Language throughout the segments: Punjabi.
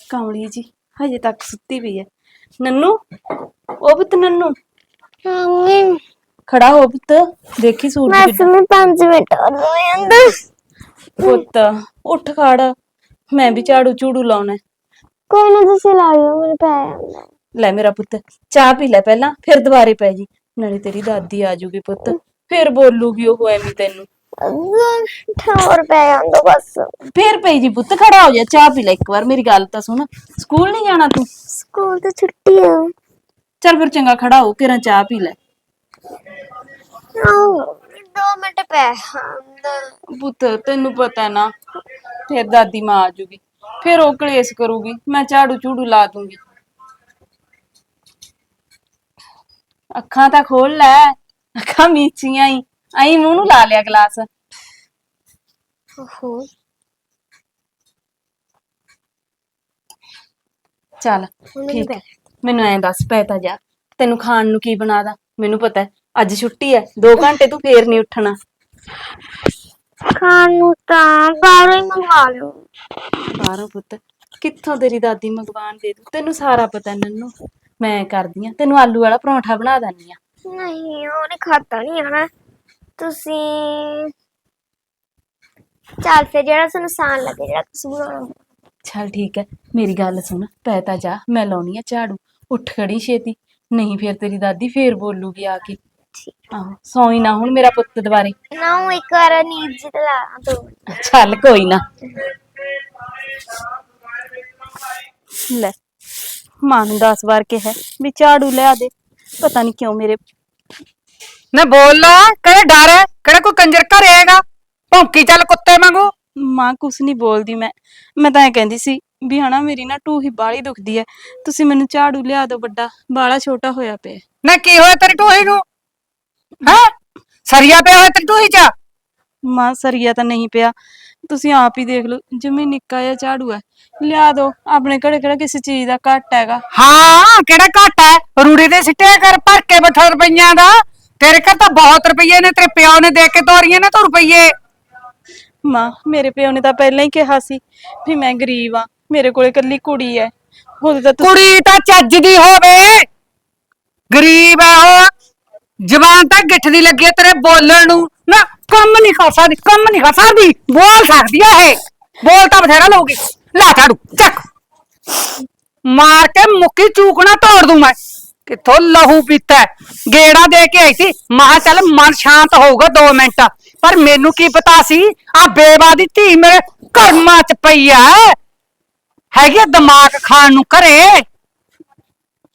ਕਮਲੀ ਜੀ ਹਜੇ ਤੱਕ ਸੁੱਤੀ ਪਈ ਹੈ। ਨੰਨੂ ਉਹ ਪੁੱਤ ਨੰਨੂ? ਮੰਮੀ ਖੜਾ ਹੋ ਪੁੱਤ ਦੇਖੀ ਸੂਰਜ ਮੈਂ ਸੁਣੀ 5 ਮਿੰਟ ਹੋ ਅੰਦਰ ਪੁੱਤ ਉੱਠ ਖੜ ਮੈਂ ਵੀ ਝਾੜੂ ਝੂੜੂ ਲਾਉਣਾ ਹੈ। ਕੋਈ ਨਾ ਤੁਸੀਂ ਲਾਇਓ ਮੇਰੇ ਪੈ ਜਾਂਦਾ। ਲੈ ਮੇਰਾ ਪੁੱਤ ਚਾਹ ਪੀ ਲੈ ਪਹਿਲਾਂ ਫਿਰ ਦੁਬਾਰੇ ਪੈ ਜੀ। ਨਾਲੇ ਤੇਰੀ ਦਾਦੀ ਆ ਜੂਗੀ ਪੁੱਤ ਫਿਰ ਬੋਲੂਗੀ ਉਹ ਐਵੇਂ ਤੈਨੂੰ। ਠੋਰ ਪੈ ਜਾਂਦਾ ਬਸ। ਫਿਰ ਪਈ ਜੀ ਪੁੱਤ ਖੜਾ ਹੋ ਜਾ ਚਾਹ ਪੀ ਲੈ ਇੱਕ ਵਾਰ ਮੇਰੀ ਗੱਲ ਤਾਂ ਸੁਣ। ਸਕੂਲ ਨਹੀਂ ਜਾਣਾ ਤੂੰ? ਸਕੂਲ ਤੇ ਛੁੱਟੀ ਆ। ਚੱਲ ਫਿਰ ਚੰਗਾ ਖੜਾ ਹੋ ਕਿਰਾਂ ਚਾਹ ਪੀ ਲੈ। ਆਓ 2 ਮਿੰਟ ਪੈ ਅੰਦਰ ਪੁੱਤ ਤੈਨੂੰ ਪਤਾ ਨਾ ਫਿਰ ਦਾਦੀ ਮਾਂ ਆ ਜੂਗੀ। ਫਿਰ ਉਹ ਕਲੇਸ਼ ਕਰੂਗੀ ਮੈਂ ਝਾੜੂ ਝੂੜੂ ਲਾ ਦੂੰਗੀ। ਅੱਖਾਂ ਤਾਂ ਖੋਲ ਲੈ ਅੱਖਾਂ ਮੀਚੀਆਂ ਹੀ ਆਈ ਮੂੰਹ ਨੂੰ ਲਾ ਲਿਆ ਗਲਾਸ। ਓਹੋ ਚੱਲ ਹੁਣ ਠੀਕ ਪੈ ਹੈ ਮੈਨੂੰ ਐਂ ਦੱਸ ਪੈ ਤਾਂ ਜਾ। ਤੈਨੂੰ ਖਾਣ ਨੂੰ ਕੀ ਬਣਾ ਦਾਂ? ਮੈਨੂੰ ਪਤਾ ਹੈ ਅੱਜ ਛੁੱਟੀ ਹੈ 2 ਘੰਟੇ ਤੂੰ ਫੇਰ ਨਹੀਂ ਉੱਠਣਾ। ਖਾਣ ਨੂੰ ਤਾਂ ਬਾਹਰੋਂ ਹੀ ਮੰਗਵਾ ਲਓ। ਬਾਹਰੋਂ ਪੁੱਤ ਕਿੱਥੋਂ ਤੇਰੀ ਦਾਦੀ ਮਗਵਾਨ ਦੇ ਦੂ? ਤੈਨੂੰ ਸਾਰਾ ਪਤਾ ਨੰਨੂ। ਮੈਂ ਕਰਦੀ ਆ ਤੈਨੂੰ ਆਲੂ ਵਾਲਾ ਪਰੌਂਠਾ ਬਣਾ ਦਾਨੀ ਆ ਨਹੀਂ ਉਹਨੇ ਖਾਤਾ ਨਹੀਂ ਆਣਾ ਤੁਸੀਂ ਚੱਲ ਫਿਰ ਜਿਹੜਾ ਤੁਹਾਨੂੰ ਆਸਾਨ ਲੱਗੇ ਜਿਹੜਾ ਤੁਸੀਂ ਬਣਾਉਣਾ। ਚੱਲ ਠੀਕ ਹੈ ਮੇਰੀ ਗੱਲ ਸੁਣ ਪੈ ਤਾਂ ਜਾ ਮੈਂ ਲਾਉਣੀ ਆ ਝਾੜੂ। ਉੱਠ ਖੜੀ ਛੇਤੀ ਨਹੀਂ ਫੇਰ ਤੇਰੀ ਦਾਦੀ ਫੇਰ ਬੋਲੂਗੀ ਆ ਕੇ। ਆਹੋ ਸੌਈ ਨਾ ਹੁਣ ਮੇਰਾ ਪੁੱਤ ਦੁਬਾਰੇ। ਨਾ ਉਹ ਇੱਕ ਵਾਰ ਨੀਂਦ ਜਿ ਲਾ ਦੋ। ਚੱਲ ਕੋਈ ਨਾ। ਲੈ ਮਾਂ ਨੂੰ 10 ਵਾਰ ਕਿਹਾ ਵੀ ਝਾੜੂ ਲਿਆ ਦੇ ਪਤਾ ਨਹੀਂ ਕਿਉਂ ਮੇਰੇ ਨਾ ਬੋਲ ਲਾ ਕਿਹੜੇ ਡਰ ਹੈ? ਕਿਹੜਾ ਕੋਈ ਕੰਜਰ ਘਰੇ ਹੈਗਾ? ਭੌਂਕੀ ਚੱਲ ਕੁੱਤੇ ਵਾਂਗੂ। ਮਾਂ ਕੁਛ ਨਹੀਂ ਬੋਲਦੀ ਮੈਂ। ਮੈਂ ਤਾਂ ਇਹ ਕਹਿੰਦੀ ਸੀ ਵੀ ਹਨਾ ਮੇਰੀ ਨਾ ਟੂਹੀ ਬਾਲੀ ਦੁਖਦੀ ਹੈ। ਤੁਸੀਂ ਮੈਨੂੰ ਝਾੜੂ ਲਿਆ ਦਿਓ ਵੱਡਾ ਬਾਲਾ ਛੋਟਾ ਹੋਇਆ ਪਿਆ। ਨਾ ਕੀ ਹੋਇਆ ਤੇਰੀ ਟੂਹੀ ਨੂੰ? ਹੈ? ਸਰੀਆ ਪਿਆ ਹੋਇਆ ਤੇਰੀ ਟੂਹੀ ਚ? ਮਾਂ ਸਰੀਆ ਤਾਂ ਨਹੀਂ ਪਿਆ। ਤੁਸੀਂ ਆਪ ਹੀ ਦੇਖ ਲਓ ਜਿਵੇਂ ਨਿੱਕਾ ਜਿਹਾ ਝਾੜੂ ਹੈ ਲਿਆ ਦਿਓ। ਆਪਣੇ ਘਰੇ ਕਿਹੜਾ ਕਿਸੇ ਚੀਜ਼ ਦਾ ਘੱਟ ਹੈਗਾ। ਹਾਂ ਕਿਹੜਾ ਘੱਟ ਹੈ? ਰੂੜੀ ਦੇ ਸਿੱਟਿਆ ਕਰ ਭਰ ਕੇ ਬਠ ਰੁਪਈਆਂ ਦਾ। ਤੇਰੇ ਘਰ ਤਾਂ ਬਹੁਤ ਰੁਪਈਏ ਨੇ ਤੇਰੇ ਪਿਓ ਨੇ ਦੇ ਕੇ ਤੋਰੀਆਂ ਨੇ ਤੂੰ ਰੁਪਈਏ। ਮਾਂ ਮੇਰੇ ਪਿਓ ਨੇ ਤਾਂ ਪਹਿਲਾਂ ਹੀ ਕਿਹਾ ਸੀ ਵੀ ਮੈਂ ਗਰੀਬ ਆ ਮੇਰੇ ਕੋਲੇ ਇਕੱਲੀ ਕੁੜੀ ਹੈ। ਉਹਦੇ ਤਾਂ ਤੁਸੀਂ ਕੁੜੀ ਤਾਂ ਚੱਜ ਦੀ ਹੋਵੇ। ਗਰੀਬ ਹੈ ਉਹ। ਜਵਾਨ ਤਾਂ ਗਿੱਠ ਦੀ ਲੱਗੀ ਤੇਰੇ ਬੋਲਣ ਨੂੰ। ਨਾ ਕੰਮ ਨਹੀਂ ਕਰ ਸਕਦੀ ਕੰਮ ਨਹੀਂ ਕਰ ਸਕਦੀ। ਬੋਲ ਸਕਦੀ ਹੈ ਇਹ। ਬੋਲ ਤਾਂ ਬਥੇਰਾ ਲਊਗੀ ਲੈ ਝਾੜੂ ਚੱਕ। ਮਾਰ ਕੇ ਮੁੱਕੀ ਚੂਕਣਾ ਤੋੜ ਦੂੰ ਮੈਂ। ਕਿੱਥੋਂ ਲਹੂ ਪੀਤਾ ਹੈ। ਗੇੜਾ ਦੇ ਕੇ ਆਈ ਸੀ। ਮਾਂ ਚੱਲ ਮਨ ਸ਼ਾਂਤ ਹੋਊਗਾ 2 ਮਿੰਟ। ਪਰ ਮੈਨੂੰ ਕੀ ਪਤਾ ਸੀ? ਆ ਬੇਵਾ ਦੀ ਧੀ ਮੇਰੇ ਕਰਮਾਂ ਚ ਪਈ ਐ ਹੈਗੀ ਆ ਦਿਮਾਗ ਖਾਣ ਨੂੰ ਘਰੇ।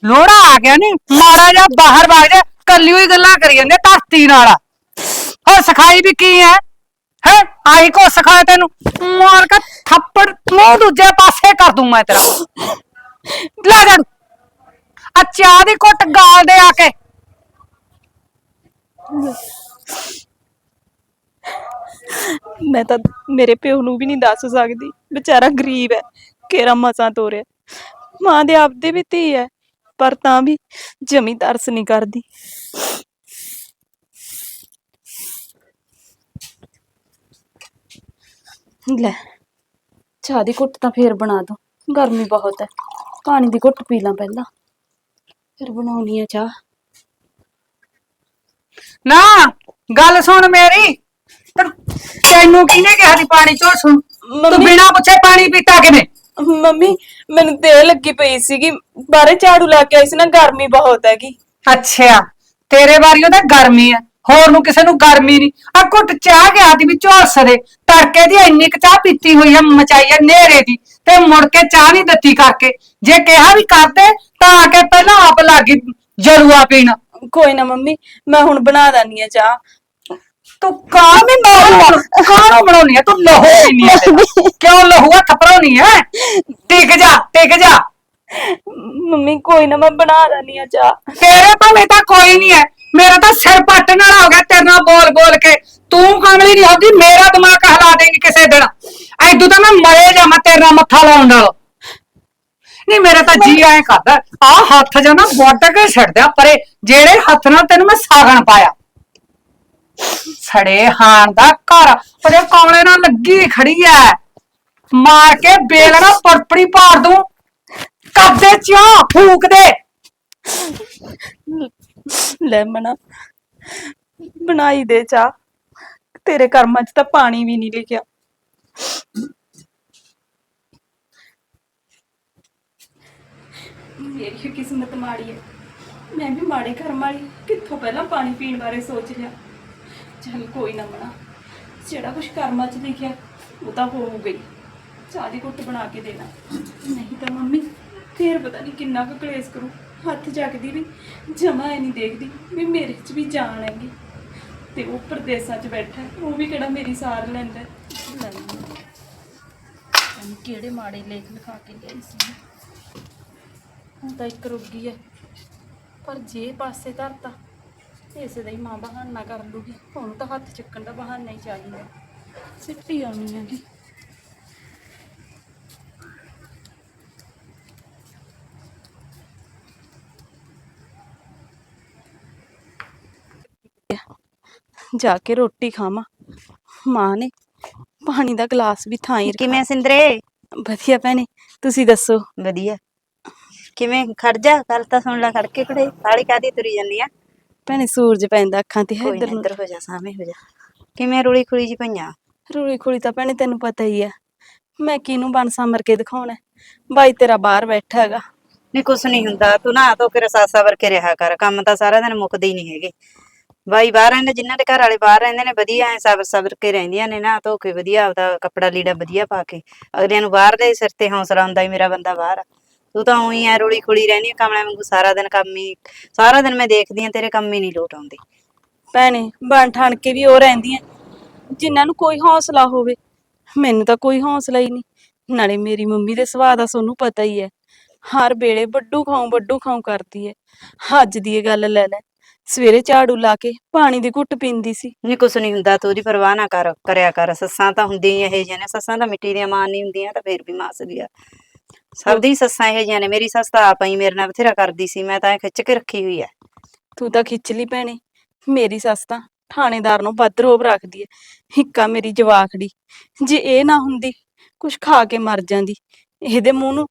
ਲੋੜਾ ਆ ਗਿਆ ਨੀ। ਮਾੜਾ ਜਿਹਾ ਬਾਹਰ ਵਗ ਜਾ। ਕੱਲੀ ਹੋਈ ਗੱਲਾਂ ਕਰੀ ਜਾਂਦੇ ਧਰਤੀ ਨਾਲ। ਹੋਰ ਸਿਖਾਈ ਵੀ ਕੀ ਹੈ? ਹੈ? ਆਈ ਕੋ ਸਿਖਾਇਆ ਤੈਨੂੰ? ਮਾਰ ਕੇ ਥੱਪੜ ਮੂੰਹ ਦੂਜੇ ਪਾਸੇ ਕਰ ਦੂੰ ਮੈਂ ਤੇਰਾ। ਲੈ ਜਾ। ਚਾਹ ਦੀ ਘੁੱਟ ਗਾਲ ਦੇ ਆ ਕੇ। ਮੈਂ ਤਾਂ ਮੇਰੇ ਪਿਓ ਨੂੰ ਵੀ ਨਹੀਂ ਦੱਸ ਸਕਦੀ। ਵਿਚਾਰਾ ਗਰੀਬ ਹੈ ਕੇਰਾ ਮਸਾਂ ਤੋਰਿਆ। ਮਾਂ ਦੇ ਆਪਦੇ ਵੀ ਧੀ ਹੈ, ਪਰ ਤਾਂ ਵੀ ਜਮੀ ਤਰਸ ਨਹੀਂ ਕਰਦੀ। ਲੈ, ਚਾਹ ਦੀ ਘੁੱਟ ਤਾਂ ਫੇਰ ਬਣਾ ਦੋ। ਗਰਮੀ ਬਹੁਤ ਹੈ। ਪਾਣੀ ਦੀ ਘੁੱਟ ਪੀ ਲਾਂ ਪਹਿਲਾਂ। ਫਿਰ ਬਣਾਉਣੀ ਆ ਚਾਹ। ਨਾ ਗੱਲ ਸੁਣ ਮੇਰੀ। ਤੈਨੂੰ- ਤੈਨੂੰ ਕਿਹਨੇ ਕਿਹਾ ਸੀ ਪਾਣੀ ਝੋਲ ਸੁਣ? ਤੂੰ ਮੰਮੀ- ਬਿਨਾ ਪੁੱਛੇ ਪਾਣੀ ਪੀਤਾ ਕਿਵੇਂ ਮੰਮੀ ਮੈਨੂੰ ਤੇ ਲੱਗੀ ਪਈ ਸੀਗੀ ਬਾਹਰੇ ਝਾੜੂ ਲਾ ਕੇ ਆਈ ਸੀ ਨਾ ਗਰਮੀ ਬਹੁਤ ਹੈਗੀ। ਅੱਛਾ ਤੇਰੇ ਵਾਰੀਓ ਤਾਂ ਗਰਮੀ ਹੈ ਹੋਰ ਨੂੰ ਕਿਸੇ ਨੂੰ ਗਰਮੀ ਨਹੀਂ। ਆ ਘੁੱਟ ਚਾਹ ਗਿਆ ਦੀ ਵੀ ਝੋਲਸ ਦੇ ਤੜਕੇ ਦੀ ਇੰਨੀ ਕੁ ਚਾਹ ਪੀਤੀ ਹੋਈ ਹੈ ਮਚਾਈ ਹੈ ਨੇਰੇ ਦੀ। ਤੇ ਮੁੜ ਕੇ ਚਾਹ ਨਹੀਂ ਦਿੱਤੀ ਕਰਕੇ। ਜੇ ਕਿਹਾ ਵੀ ਕਰਦੇ ਤਾਂ ਆ ਕੇ ਪਹਿਲਾਂ ਆਪ ਲੱਗੀ ਜਲੂਆ ਪੀਣ। ਕੋਈ ਨਾ ਮੰਮੀ ਮੈਂ ਹੁਣ ਬਣਾ ਦਾਨੀ ਆ ਚਾਹ। ਤੂੰ ਕਾਂ ਵੀ ਮਾਰੂ ਕਾਹਨੂੰ ਬਣਾਉਣੀ ਹੈ ਤੂੰ ਲਹੂ ਪੀਣੀ ਹੈ ਤੇਰਾ। ਕਿਉਂ ਲਹੂ ਹੱਥ ਭਰਾਉਣੀ ਹੈ ਟਿਕ ਜਾ ਟਿਕ ਜਾ। ਮੰਮੀ ਕੋਈ ਨਾ ਮੈਂ ਬਣਾ ਦਾਨੀ ਆ ਚਾਹ। ਤੇਰੇ ਭਾਵੇਂ ਤਾਂ ਕੋਈ ਨਹੀਂ ਹੈ। ਮੇਰਾ ਤਾਂ ਸਿਰ ਪੱਟ ਨਾਲ ਹੋ ਗਿਆ ਤੇਰੇ ਨਾਲ ਬੋਲ ਬੋਲ ਕੇ। ਤੂੰ ਕਮਲੀ ਨਹੀਂ ਹੁੰਦੀ ਮੇਰਾ ਦਿਮਾਗ ਹਿਲਾ ਦੇਂਗੀ ਕਿਸੇ ਦਿਨ। ਐਦੂ ਤਾਂ ਮੈਂ ਮਰੇ ਜਾਵਾਂ ਤੇਰੇ ਨਾਲ ਮੱਥਾ ਲਾਉਣ ਨਾਲ। ਨਹੀਂ, ਮੇਰਾ ਤਾਂ ਜੀ ਐਂ ਕਰਦਾ ਆ ਹੱਥ ਜਾਂ ਨਾ ਵੱਟ ਕੇ ਛੱਡਦਿਆ ਪਰੇ, ਜਿਹੜੇ ਹੱਥ ਨਾਲ ਤੈਨੂੰ ਮੈਂ ਸਾਗਣ ਪਾਇਆ। ਸੜੇ ਹਾਣ ਦਾ ਘਰ, ਉਹਦੇ ਕਮਲੇ ਨਾਲ ਲੱਗੀ ਖੜੀ ਐ। ਮਾਰ ਕੇ ਬੇਲਣਾ ਪੜਪੜੀ ਪਾੜ ਦੂੰ। ਕੱਦੇ ਚਾਹ ਫੂਕ ਦੇ। ਲੈ ਮਨਾ ਬਣਾਈ ਦੇ ਚਾਹ। ਤੇਰੇ ਕਰਮਾਂ 'ਚ ਤਾਂ ਪਾਣੀ ਵੀ ਨਹੀਂ ਲਿਖਿਆ ਮੇਰੀ ਕਿਸਮਤ ਮਾੜੀ ਹੈ। ਮੈਂ ਵੀ ਮਾੜੇ ਕਰਮ ਵਾਲੀ ਕਿੱਥੋਂ ਪਹਿਲਾਂ ਪਾਣੀ ਪੀਣ ਬਾਰੇ ਸੋਚ ਲਿਆ। ਚੱਲ ਕੋਈ ਨਾ ਮਨਾ। ਜਿਹੜਾ ਕੁਝ ਕਰਮਾਂ 'ਚ ਲਿਖਿਆ, ਉਹ ਤਾਂ ਹੋ ਗਈ। ਚਾਹ ਦੀ ਘੁੱਟ ਬਣਾ ਕੇ ਦੇਣਾ। ਨਹੀਂ ਤਾਂ ਮੰਮੀ, ਫੇਰ ਪਤਾ ਨਹੀਂ ਕਿੰਨਾ ਕੁ ਕਲੇਸ਼ ਕਰੂ। ਹੱਥ ਚੱਕਦੀ ਵੀ, ਜਮਾ ਹੀ ਨਹੀਂ ਦੇਖਦੀ ਵੀ ਮੇਰੇ 'ਚ ਵੀ ਜਾਨ ਹੈਗੀ। ਤੇ ਉਹ ਪ੍ਰਦੇਸਾਂ 'ਚ ਬੈਠਾ, ਉਹ ਵੀ ਕਿਹੜਾ ਮੇਰੀ ਸਾਰ ਲੈਂਦਾ। ਹੈ। ਕਿਹੜੇ ਮਾੜੇ ਲੇਖ ਲਿਖਾ ਕੇ ਲਿਆਈ ਸੀ। ਹੁਣ ਤਾਂ ਇੱਕ ਰੁੱਗੀ ਹੈ। ਪਰ ਜੇ ਪਾਸੇ ਧਰਤਾ, ਇਸੇ ਦਾ ਹੀ ਮਾਂ ਬਹਾਨਾ ਕਰ ਲੂਗੀ। ਹੁਣ ਤਾਂ ਹੱਥ ਚੱਕਣ ਦਾ ਬਹਾਨਾ ਹੀ ਚਾਹੀਦਾ। ਸਿੱਟੀ ਆਉਣੀ ਹੈਗੀ। ਜਾ ਕੇ ਰੋਟੀ ਖਾਵਾਂ। ਮਾਂ ਨੇ ਪਾਣੀ ਦਾ ਗਲਾਸ ਵੀ ਥਾਂ ਹੀ ਰੱਖਿਆ। ਕਿਵੇਂ ਸਿੰਦਰੇ? ਵਧੀਆ ਭੈਣੇ ਤੁਸੀਂ ਦੱਸੋ? ਵਧੀਆ। ਕਿਵੇਂ ਖੜ ਜਾ ਗੱਲ ਤਾਂ ਸੁਣ ਲੈ ਖੜ ਕੇ ਸਾਲੀ ਕਾਦੀ ਤੁਰੀ ਜਾਂਦੀ ਆ? ਭੈਣੇ ਸੂਰਜ ਪੈਂਦਾ ਅੱਖਾਂ ਤੇ ਹੈ ਕੋਈ ਇੱਧਰ ਨੂੰ। ਹੋ ਜਾ ਸਾਹਮਣੇ ਹੋ ਜਾ। ਕਿਵੇਂ ਰੋਲੀ ਖੁਲੀ ਜੀ ਪਈਆਂ? ਰੋਲੀ ਖੋਲੀ ਤਾਂ ਭੈਣੇ ਤੈਨੂੰ ਪਤਾ ਹੀ ਹੈ ਮੈਂ ਕਿਹਨੂੰ ਬਣ ਸਮਰ ਕੇ ਦਿਖਾਉਣਾ? ਬਾਈ ਤੇਰਾ ਬਾਹਰ ਬੈਠਾ ਹੈਗਾ। ਨਹੀਂ ਕੁਛ ਨਹੀਂ ਹੁੰਦਾ ਤੂੰ ਨਾ ਤੋ ਕੇ ਸਾਸਾ ਵਰ ਕੇ ਰਿਹਾ ਕਰ। ਕੰਮ ਤਾਂ ਸਾਰਾ ਦਿਨ ਮੁੱਕਦੇ ਹੀ ਨਹੀਂ ਹੈਗੇ। ਬਾਈ ਬਾਹਰ ਰਹਿੰਦੇ, ਜਿਨ੍ਹਾਂ ਦੇ ਘਰ ਵਾਲੇ ਬਾਹਰ ਰਹਿੰਦੇ ਨੇ, ਵਧੀਆ ਐ ਸਬਰ ਸਬਰ ਕੇ ਰਹਿੰਦੀਆਂ ਨੇ ਨਾ, ਧੋ ਕੇ ਵਧੀਆ ਆਪਦਾ ਕੱਪੜਾ ਲੀੜਾ ਵਧੀਆ ਪਾ ਕੇ। ਅਗਲਿਆਂ ਨੂੰ ਬਾਹਰ ਦੇ ਸਿਰ ਤੇ ਹੌਸਲਾ ਹੁੰਦਾ ਹੀ ਮੇਰਾ ਬੰਦਾ ਬਾਹਰ ਆ। ਤੂੰ ਤਾਂ ਉਹੀ ਐ ਰੋਲੀ ਖੁਲੀ ਰਹਿੰਦੀ ਆ ਵਾਂਗੂ ਸਾਰਾ ਦਿਨ ਕੰਮ ਹੀ, ਸਾਰਾ ਦਿਨ ਮੈਂ ਦੇਖਦੀ ਆ, ਤੇਰੇ ਕੰਮ ਹੀ ਨਹੀਂ ਲੋਟ ਆਉਂਦੇ। ਭੈਣੇ, ਬਣ ਠਣ ਕੇ ਵੀ ਉਹ ਰਹਿੰਦੀਆਂ, ਜਿਨ੍ਹਾਂ ਨੂੰ ਕੋਈ ਹੌਸਲਾ ਹੋਵੇ। ਮੈਨੂੰ ਤਾਂ ਕੋਈ ਹੌਸਲਾ ਹੀ ਨਹੀਂ। ਨਾਲੇ ਮੇਰੀ ਮੰਮੀ ਦੇ ਸੁਭਾਅ ਦਾ ਤੁਹਾਨੂੰ ਪਤਾ ਹੀ ਹੈ ਹਰ ਵੇਲੇ ਵੱਡੂ ਖਾਉ ਵੱਡੂ ਖਾਉ ਕਰਦੀ ਹੈ ਅੱਜ ਦੀ ਇਹ ਗੱਲ ਲੈ ਲੈ। ਸਵੇਰੇ ਝਾੜੂ ਲਾ ਕੇ ਪਾਣੀ ਦੀ ਘੁੱਟ ਪੀਂਦੀ ਸੀ। ਨਹੀਂ ਕੁਛ ਨਹੀਂ ਹੁੰਦਾ ਤੂੰ ਉਹਦੀ ਪਰਵਾਹ ਨਾ ਕਰ ਕਰਿਆ ਕਰ। ਸੱਸਾਂ ਤਾਂ ਹੁੰਦੀਆਂ ਹੀ ਇਹੋ ਜਿਹੀਆਂ ਨੇ ਸੱਸਾਂ ਤਾਂ ਮਿੱਟੀ ਦੀਆਂ ਮਾਂ ਨਹੀਂ ਹੁੰਦੀਆਂ ਤਾਂ ਫੇਰ ਵੀ ਮਾਂ ਸਦੀ ਆ। ਸਭ ਦੀ ਸੱਸਾਂ ਇਹੋ ਜਿਹੀਆਂ ਨੇ ਮੇਰੀ ਸੱਸ ਤਾਂ ਆਪ ਹੀ ਮੇਰੇ ਨਾਲ ਬਥੇਰਾ ਕਰਦੀ ਸੀ ਮੈਂ ਤਾਂ ਐਂ ਖਿੱਚ ਕੇ ਰੱਖੀ ਹੋਈ ਐ ਤੂੰ ਤਾਂ ਖਿੱਚ ਲਈ ਭੈਣੇ ਮੇਰੀ ਸੱਸ ਤਾਂ ਥਾਣੇਦਾਰ ਨੂੰ ਵੱਧ ਰੋਬ ਰੱਖਦੀ ਹੈ ਹਿੱਕਾ ਮੇਰੀ ਜਵਾਖੜੀ ਜੇ ਇਹ ਨਾ ਹੁੰਦੀ ਕੁਛ ਖਾ ਕੇ ਮਰ ਜਾਂਦੀ ਇਹਦੇ ਮੂੰਹ ਨੂੰ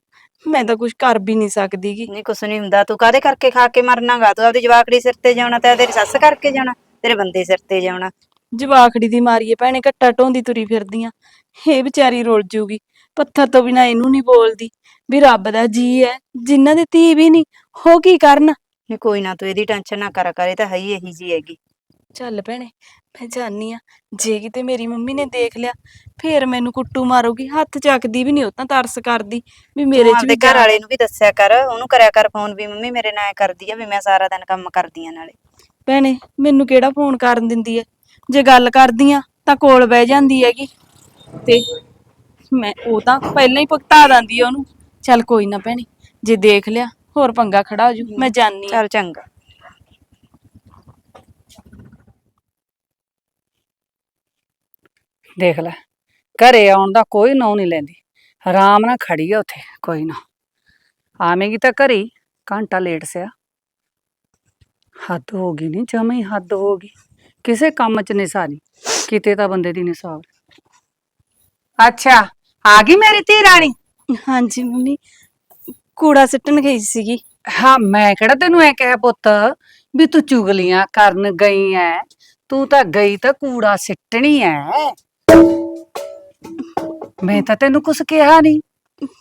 ਮੈਂ ਤਾਂ ਕੁਛ ਕਰ ਵੀ ਨਹੀਂ ਸਕਦੀ ਗੀ ਨਹੀਂ ਕੁਛ ਨਹੀਂ ਹੁੰਦਾ। ਤੂੰ ਕਾਦੇ ਕਰਕੇ ਖਾ ਕੇ ਮਰਨਾਗਾ? ਤੂੰ ਆਪਦੀ ਜਵਾਕੜੀ ਸਿਰ ਤੇ ਜਾਣਾ ਤੇ ਤੇਰੀ ਸੱਸ ਕਰਕੇ ਜਾਣਾ ਤੇਰੇ ਬੰਦੇ ਸਿਰ ਤੇ ਜਾਣਾ ਜਵਾਖੜੀ ਦੀ ਮਾਰੀਏ ਭੈਣੇ ਘੱਟਾ ਢੋਂਦੀ ਤੁਰੀ ਫਿਰਦੀਆਂ। ਇਹ ਵਿਚਾਰੀ ਰੁਲ ਜੂਗੀ ਪੱਥਰ ਤੋਂ ਬਿਨਾ ਇਹਨੂੰ ਨਹੀਂ ਬੋਲਦੀ। ਵੀ ਰੱਬ ਦਾ ਜੀ ਹੈ ਜਿਨ੍ਹਾਂ ਦੇ ਧੀ ਵੀ ਨਹੀਂ ਹੋ ਕੀ ਕਰਨ? ਨਹੀਂ ਕੋਈ ਨਾ ਤੂੰ ਇਹਦੀ ਟੈਨਸ਼ਨ ਨਾ ਕਰਾ ਕਰ ਇਹ ਤਾਂ ਹੈ ਹੀ ਇਹੀ ਜੀ ਹੈਗੀ। ਚੱਲ ਭੈਣੇ ਮੈਂ ਜਾਣੀ ਆ। ਜੇ ਕਿਤੇ ਮੇਰੀ ਮੰਮੀ ਨੇ ਦੇਖ ਲਿਆ ਫੇਰ ਮੈਨੂੰ ਕੁੱਟੂ ਮਾਰੂਗੀ ਹੱਥ ਚੱਕਦੀ ਵੀ ਨਹੀਂ ਉਹ ਤਾਂ ਤਰਸ ਕਰਦੀ ਵੀ ਮੇਰੇ ਚ ਵੀ ਘਰ ਵਾਲੇ ਨੂੰ ਵੀ ਦੱਸਿਆ ਕਰ ਉਹਨੂੰ ਕਰਿਆ ਕਰ ਫੋਨ ਵੀ ਮੰਮੀ ਮੇਰੇ ਨਾਲ ਐਂ ਕਰਦੀ ਆ ਵੀ ਮੈਂ ਸਾਰਾ ਦਿਨ ਕੰਮ ਕਰਦੀ ਆ ਨਾਲੇ। ਭੈਣੇ ਮੈਨੂੰ ਕਿਹੜਾ ਫੋਨ ਕਰਨ ਦਿੰਦੀ ਹੈ ਜੇ ਗੱਲ ਕਰਦੀ ਆ ਤਾਂ ਕੋਲ ਬਹਿ ਜਾਂਦੀ ਹੈਗੀ। ਤੇ ਮੈਂ ਉਹ ਤਾਂ ਪਹਿਲਾਂ ਹੀ ਭੁਗਤਾ ਦਿੰਦੀ ਆ ਉਹਨੂੰ। ਚੱਲ ਕੋਈ ਨਾ ਭੈਣੇ ਜੇ ਦੇਖ ਲਿਆ ਹੋਰ ਪੰਗਾ ਖੜਾ ਹੋ ਜੂ ਮੈਂ ਜਾਣੀ ਆ। ਚੱਲ ਚੰਗਾ। ਦੇਖ ਲੈ ਘਰੇ ਆਉਣ ਦਾ ਕੋਈ ਨਾਂ ਨਹੀਂ ਲੈਂਦੀ। ਆਰਾਮ ਨਾਲ ਖੜੀ ਆ ਉੱਥੇ ਕੋਈ ਨਾ। ਆਵੇਂਗੀ ਤਾਂ ਘਰੇ ਘੰਟਾ ਲੇਟ ਸਿਆ। ਹੱਦ ਹੋ ਗਈ ਨਹੀਂ ਜਮਾ ਹੀ ਹੱਦ ਹੋ ਗਈ। ਕਿਸੇ ਕੰਮ 'ਚ ਨਹੀਂ ਕਿਤੇ ਤਾਂ ਬੰਦੇ ਦੀ ਨਿਸਾਬ ਅੱਛਾ ਆ ਗਈ ਮੇਰੀ ਧੀ ਰਾਣੀ? ਹਾਂਜੀ ਮੰਮੀ ਕੂੜਾ ਸਿੱਟਣ ਗਈ ਸੀਗੀ। ਹਾਂ ਮੈਂ ਕਿਹੜਾ ਤੈਨੂੰ ਐ ਕਹਿ ਪੁੱਤ ਵੀ ਤੂੰ ਚੁਗਲੀਆਂ ਕਰਨ ਗਈ ਐ। ਤੂੰ ਤਾਂ ਗਈ ਤਾਂ ਕੂੜਾ ਸਿੱਟਣੀ ਐ। ਮੈਂ ਤਾਂ ਤੈਨੂੰ ਕੁਛ ਕਿਹਾ ਨਹੀਂ।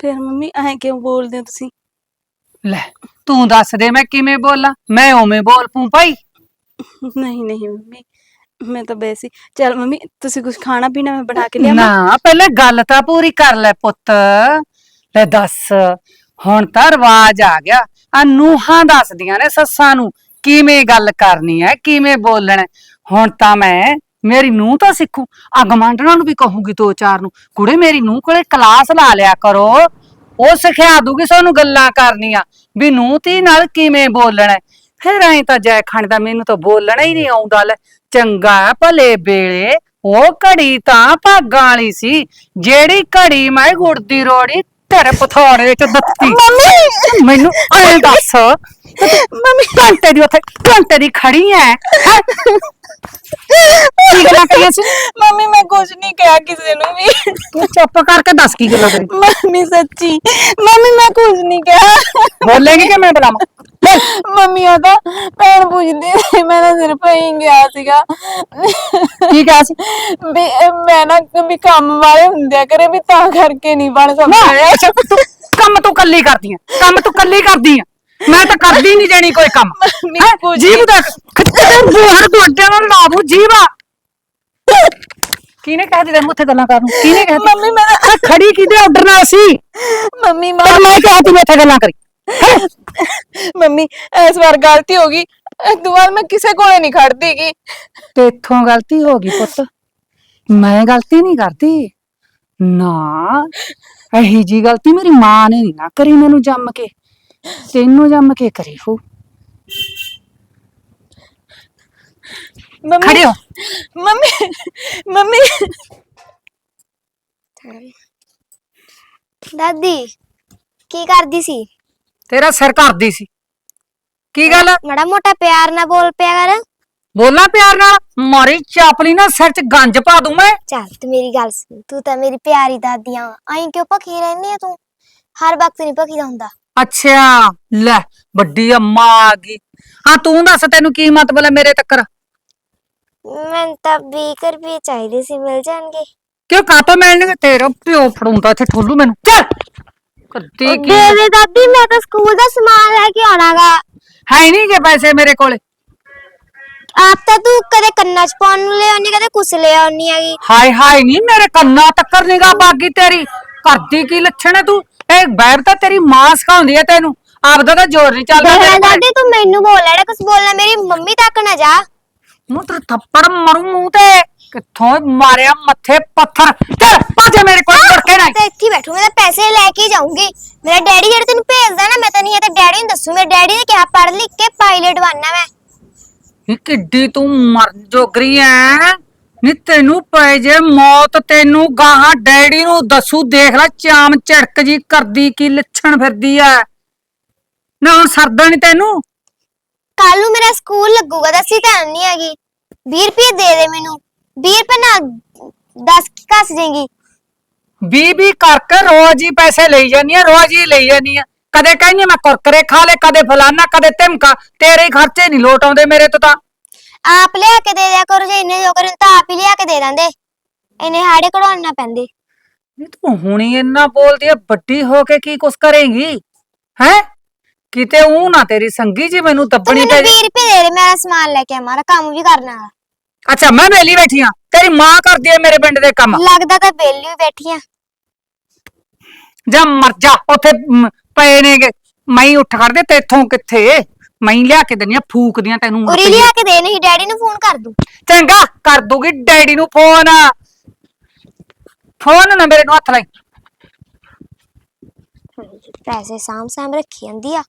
ਫਿਰ ਮੰਮੀ ਐਂ ਕਿਉਂ ਬੋਲਦੇ ਹੋ ਤੁਸੀਂ? ਲੈ ਤੂੰ ਦੱਸ ਦੇ ਮੈਂ ਕਿਵੇਂ ਬੋਲਾਂ? ਮੈਂ ਉਵੇਂ ਬੋਲ ਪੂੰ ਭਾਈ। ਨਹੀਂ ਨਹੀਂ ਮੰਮੀ ਮੈਂ ਤਾਂ ਹੀ- ਚੱਲ ਮੰਮੀ ਤੁਸੀਂ ਕੁਝ ਖਾਣਾ ਪੀਣਾ ਮੈਂ ਬਣਾ ਕੇ ਲਿਆਵਾਂ? ਨਾ ਪਹਿਲੇ ਗੱਲ ਤਾਂ ਪੂਰੀ ਕਰ ਲੈ ਪੁੱਤ। ਲੈ ਦੱਸ ਹੁਣ ਤਾਂ ਰਿਵਾਜ ਆ ਗਿਆ। ਆ ਨੂਹਾਂ ਦੱਸਦੀਆਂ ਨੇ ਸੱਸਾਂ ਨੂੰ ਕਿਵੇਂ ਗੱਲ ਕਰਨੀ ਹੈ ਕਿਵੇਂ ਬੋਲਣਾ ਹੈ। ਹੁਣ ਤਾਂ ਮੈਂ ਮੇਰੀ ਨੂੰਹ ਤਾਂ ਸਿੱਖੂ। ਆ ਗਮਾਂਡਣਾ ਨੂੰ ਵੀ ਕਹੂੰਗੀ ਦੋ ਚਾਰ ਨੂੰ ਕੁੜੇ ਮੇਰੀ ਨੂੰਹ ਕੋਲੇ ਕਲਾਸ ਲਾ ਲਿਆ ਕਰੋ। ਉਹ ਸਿਖਿਆ ਦੂਗੀ ਸਾਨੂੰ ਗੱਲਾਂ ਕਰਨੀਆਂ। ਵੀ ਨੂੰਹ ਤੀ ਨਾਲ ਕਿਵੇਂ ਬੋਲਣਾ ਹੈ। ਫਿਰ ਐਂ ਤਾਂ ਜੈ ਖਾਨ ਦਾ ਮੈਨੂੰ ਤਾਂ ਬੋਲਣਾ ਹੀ ਨਹੀਂ ਆਉਂਦਾ ਲੈ। ਚੰਗਾ ਹੈ ਭਲੇ ਵੇਲੇ ਉਹ ਘੜੀ ਤਾਂ ਭਾਗਾਂ ਵਾਲੀ ਸੀ। ਜਿਹੜੀ ਘੜੀ ਮੈਂ ਗੁੜਦੀ ਰੋੜੀ ਤੇਰੇ ਪਥਾੜੇ ਚ ਦੱਤੀ। ਮੰਮੀ! ਮੈਨੂੰ ਐ ਦੱਸ ਮੰਮੀ! ਘੰਟੇ ਦੀ ਉੱਥੇ ਘੰਟੇ ਦੀ ਖੜੀ ਐ। ਹੈਂ? ਕੀ ਗੱਲਾਂ ਕਰੀਆਂ ਸੀ? ਮੰਮੀ ਮੈਂ ਕੁਝ ਨਹੀਂ ਕਿਹਾ ਕਿਸੇ ਨੂੰ ਵੀ। ਤੂੰ ਚੁੱਪ ਕਰਕੇ ਦੱਸ ਕੀ ਗੱਲਾਂ ਕਰੀ ਮੰਮੀ ਸੱਚੀ। ਮੰਮੀ ਮੈਂ ਕੁਝ ਨਹੀਂ ਕਿਹਾ। ਬੋਲੇਗੀ ਕਿ ਮੈਂ ਬੁਲਾਵਾਂ? ਬੋਲ ਮੰਮੀ ਆ ਤਾਂ ਭੈਣ ਪੁੱਛਦੀ ਸੀ ਮੈਂ ਤਾਂ ਸਿਰਫ ਹੀ ਗਿਆ ਸੀਗਾ। ਕੀ ਕਿਹਾ ਸੀ? ਵੀ ਮੈਂ ਨਾ ਵੀ ਕੰਮ ਵਾਲੇ ਹੁੰਦੇ ਆ ਕਰੇ ਵੀ ਤਾਂ ਕਰਕੇ ਨਹੀਂ ਬਣ ਨਾ ਸਕਦਾ। ਅੱਛਾ ਤੂੰ ਕੰਮ ਤੂੰ ਕੱਲੀ ਕਰਦੀ ਐ ਕੰਮ ਤੂੰ ਕੱਲੀ ਕਰਦੀ ਐ ਮੈਂ ਤਾਂ ਕਰਦੀ ਨਹੀਂ ਜਾਣੀ ਕੋਈ ਕੰਮ। ਮੰਮੀ ਹੈਂ? ਕੁਝ ਜੀਭ ਦਾ ਖਿੱਚੇ ਬੂਹਰ ਗੋਡਿਆਂ ਨਾਲ ਲਾਵੂ ਜੀਵਾ ਕਿਹਨੇ ਕਹਿ ਦਿੱਤਾ ਤੈਨੂੰ ਉੱਥੇ ਗੱਲਾਂ ਕਰਨ ਨੂੰ? ਕਿਹਨੇ ਕਹਿ ਦਿੱਤਾ? ਮੰਮੀ ਮੈਂ ਖੜੀ ਕਿਹਦੇ ਆਰਡਰ ਨਾਲ ਸੀ? ਮੰਮੀ ਪਰ ਮਾਂ ਮੈਂ ਕਿਹਾ ਤੂੰ ਇੱਥੇ ਗੱਲਾਂ ਕਰੀ। ਮੰਮੀ ਇਸ ਵਾਰ ਗਲਤੀ ਹੋ ਗਈ। ਇਸ ਤੋਂ ਬਾਅਦ ਮੈਂ ਕਿਸੇ ਕੋਲੇ ਨਹੀਂ ਖੜਦੀਗੀ। ਤੇਥੋਂ ਗਲਤੀ ਹੋ ਗਈ ਪੁੱਤ। ਮੈਂ ਗਲਤੀ ਨਹੀਂ ਕਰਦੀ। ਨਾ। ਇਹੀ ਜੀ ਗਲਤੀ ਮੇਰੀ ਮਾਂ ਨੇ ਨਹੀਂ ਨਾ ਕਰੀ ਮੈਨੂੰ ਜੰਮ ਕੇ। ਤੈਨੂੰ ਜੰਮ ਕੇ ਕਰੀ ਹੋ ਮੰਮੀ ਖੜੇ ਹੋ ਮੰਮੀ ਮੰਮੀ। ਦਾਦੀ ਕੀ ਕਰਦੀ ਸੀ? ਤੇਰਾ ਸਿਰ ਕਰਦੀ ਸੀ। ਕੀ ਗੱਲ? ਮੜਾ ਮੋਟਾ ਪਿਆਰ ਨਾਲ ਬੋਲ ਪਿਆ ਕਰ। ਬੋਲਾਂ ਪਿਆਰ ਨਾਲ? ਮਾਰੀ ਚਾਪਲੀ ਨਾਲ ਸਿਰ 'ਚ ਗੰਜ ਪਾ ਦੂੰ ਮੈਂ। ਚੱਲ ਤੂੰ ਮੇਰੀ ਗੱਲ ਸੁਣ। ਤੂੰ ਤਾਂ ਮੇਰੀ ਪਿਆਰੀ ਦਾਦੀ ਆ। ਐਂ ਕਿਉਂ ਭਖੀ ਰਹਿੰਦੀ ਆ ਤੂੰ? ਹਰ ਵਕਤ ਨਹੀਂ ਭਖੀਦਾ ਹੁੰਦਾ। ਅੱਛਾ ਲੈ ਵੱਡੀ ਅੰਮਾ ਆ ਗਈ। ਹਾਂ ਤੂੰ ਦੱਸ ਤੈਨੂੰ ਕੀ ਮਤਲਬ ਹੈ ਮੇਰੇ ਤੱਕਰ? ਮੈਨੂੰ ਤਾਂ 20 ਰੁਪਏ ਚਾਹੀਦੇ ਸੀ ਮਿਲ ਜਾਣਗੇ। ਕਿਉਂ ਕਾਤੋਂ ਮਿਲਣਗੇ? ਤੇਰਾ ਪਿਓ ਫੜਾਉਂਦਾ ਇੱਥੇ ਠੋਲੂ ਮੈਨੂੰ। ਚੱਲ! ਕੱਦੀ ਕੀ ਦੇ ਦੇ ਦਾਦੀ ਮੈਂ ਤਾਂ ਸਕੂਲ ਦਾ ਸਮਾਨ ਲੈ ਕੇ ਆਉਣਾਗਾ। ਹੈ ਨਹੀਂ ਕਿ ਪੈਸੇ ਮੇਰੇ ਕੋਲੇ। ਆਪ ਤਾਂ ਤੂੰ ਕਦੇ ਕੰਨਾਂ 'ਚ ਪਾਉਣ ਨੂੰ ਲੈ ਆਉਣੀ ਕਦੇ ਕੁਛ ਲੈ ਆਉਣੀ ਹੈਗੀ। ਹਾਏ ਹਾਏ ਨਹੀਂ ਮੇਰੇ ਕੰਨਾਂ ਤੱਕਰ ਨਿਗਾ ਬਾਗੀ ਤੇਰੀ। ਕਰਦੀ ਕੀ ਲੱਛਣ ਹੈ ਤੂੰ? ਇਹ ਬੈਰ ਤਾਂ ਤੇਰੀ ਮਾਂ ਸਿਖਾਉਂਦੀ ਹੈ ਤੈਨੂੰ। ਆਪਦਾ ਤਾਂ ਜ਼ੋਰ ਨਹੀਂ ਚੱਲਦਾ ਤੇਰੇ ਕੋਲ। ਦਾਦੀ ਤੂੰ ਮੈਨੂੰ ਬੋਲ ਜਿਹੜਾ ਕੁਛ ਬੋਲਣਾ ਮੇਰੀ ਮੰਮੀ ਤੱਕ ਨਾ ਜਾ। ਮੂੰਹ ਤੇ ਥੱਪੜ ਮਰੂ ਮੂੰਹ ਤੇ। ਕਿੱਥੋਂ ਮਾਰਿਆ ਮੱਥੇ ਪੱਥਰ? ਚੱਲ ਭੱਜ ਮੇਰੇ ਕੋਲ ਮੁੜ ਕੇ ਨਾ ਤੇ ਇੱਥੇ ਹੀ ਬੈਠੂ ਮੈਂ ਤਾਂ ਪੈਸੇ ਲੈ ਕੇ ਹੀ ਜਾਊਂਗੀ। ਮੇਰਾ ਡੈਡੀ ਜਿਹੜਾ ਤੈਨੂੰ ਭੇਜਦਾ ਨਾ ਮੈਂ ਤਾਂ ਨਹੀਂ ਇਹ ਤਾਂ ਡੈਡੀ ਨੂੰ ਦੱਸੂ। ਮੇਰੇ ਡੈਡੀ ਨੇ ਕਿਹਾ ਪੜ੍ਹ ਲਿਖ ਕੇ ਪਾਇਲਟ ਬਣਨਾ ਮੈਂ। ਇਹ ਕਿੱਡੀ ਤੂੰ ਮਰ ਜੋਗਰੀ ਐ। ਨੀ ਤੈਨੂੰ ਪੈ ਜੇ ਮੌਤ ਤੈਨੂੰ ਗਾਹਾਂ ਡੈਡੀ ਨੂੰ ਦੱਸੂ ਦੇਖ ਲੈ ਚਾਮ ਝੜਕ ਜੀ ਕਰਦੀ ਕੀ ਲੱਛਣ ਫਿਰਦੀ ਐ। ਨਾ ਹੁਣ ਸਰਦਾ ਨੀ ਤੈਨੂੰ? ਕੱਲ ਨੂੰ ਮੇਰਾ ਸਕੂਲ ਲੱਗੂਗਾ ਦੱਸੀ ਤਾਂ ਨਹੀਂ ਹੈਗੀ। 20 ਰੁਪਏ ਦੇ ਦੇ ਮੈਨੂੰ। 20 ਰੁਪਏ ਨਾਲ 10 ਕੱਸ ਦੇਂਗੀ ਬੀ ਬੀ ਕਰਕੇ ਰੋਜ਼ ਹੀ ਪੈਸੇ ਲਈ ਜਾਂਦੀ ਆ ਰੋਜ਼ ਹੀ ਲਈ ਜਾਂਦੀ ਆ। ਕਦੇ ਕਹਿੰਦੀ ਮੈਂ ਕੁਰਕਰੇ ਖਾ ਲੈ ਕਦੇ ਫਲਾਨਾ ਕਦੇ ਤਿਮਕਾ ਤੇਰੇ ਹੀ ਖਰਚੇ ਨਹੀਂ ਲੋਟ ਆਉਂਦੇ ਮੇਰੇ ਤੋਂ ਤਾਂ। ਆਪ ਲਿਆ ਕੇ ਦੇ ਦਿਆ ਕਰੋ ਜੇ ਇੰਨੇ ਜੋ ਕਰਨ ਤਾਂ ਆਪ ਹੀ ਲਿਆ ਕੇ ਦੇ ਦਿੰਦੇ। ਇਹਨੇ ਹਾੜੇ ਕਢਾਉਣ ਨਾ ਪੈਂਦੇ। ਨਹੀਂ ਤੂੰ ਹੁਣੀ ਇੰਨਾ ਬੋਲਦੀ ਆ ਵੱਡੀ ਹੋ ਕੇ ਕੀ ਕੁਛ ਕਰੇਂਗੀ? ਹੈ? ਕਿਤੇ ਉਹ ਨਾ ਤੇਰੀ ਸੰਗੀ ਜੀ ਮੈਨੂੰ ਤੂੰ ਦੱਬਣੀ ਮੈਨੂੰ ਪੈ 20 ਰੁਪਏ ਦੇ ਦੇ ਮੇਰਾ ਸਮਾਨ ਲੈ ਕੇ ਆ ਮਾਰਾ ਕੰਮ ਵੀ ਕਰਨਾ ਵਾ। ਅੱਛਾ ਮੈਂ ਵੇਲੀ ਬੈਠੀ ਆ ਤੇਰੀ ਮਾਂ ਕਰਦੀ ਐ ਮੇਰੇ ਪਿੰਡ ਦੇ ਕੰਮ। ਲੱਗਦਾ ਤਾਂ ਬੇਲੀ ਵੀ ਬੈਠੀ ਆ। ਜਾਂ ਮਰ ਜਾ ਉੱਥੇ ਮ, ਪਏ ਨੇਗੇ। ਮੈਂ ਹੀ ਉੱਠ ਖੜਦੇ ਤੇਥੋਂ ਕਿੱਥੇ? ਮੈਂ ਹੀ ਲਿਆ ਕੇ ਦਿੰਨੀ ਆ ਫੂਕਦੀਆਂ ਤੈਨੂੰ ਉਰੀ। ਲਿਆ ਕੇ ਦੇ ਨਹੀਂ ਡੈਡੀ ਨੂੰ ਫੋਨ ਕਰ ਦੂੰ। ਚੰਗਾ ਕਰ ਦੂਗੀ ਡੈਡੀ ਨੂੰ ਫੋਨ। ਫੋਨ ਨਾ ਮੇਰੇ ਨੂੰ ਹੱਥ ਲਾਈ। ਪੈਸੇ ਸਾਂਭ ਸਾਂਭ ਰੱਖੀ ਜਾਂਦੀ ਆ।